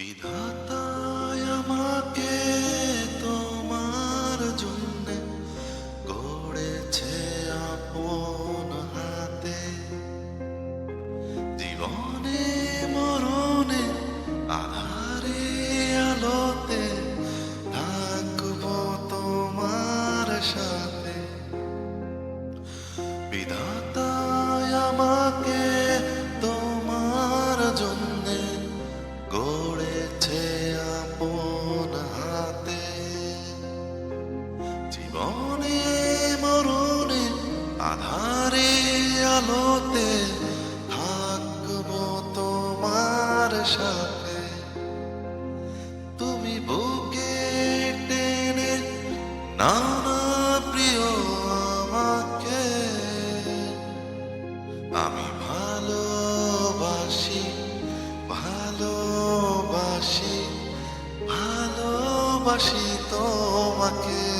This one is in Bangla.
বিধাতায় তোমার হাতে। জীবনে আধারে আলোতে তোমার সাথে। বিধান জীবনে, মরণে, আধারে, আলোতে থাকব তোমার সাথে। তুমি বুকে টেনে নানা প্রিয় আমাকে, আমি ভালোবাসি ভালোবাসি ভালোবাসি তোমাকে।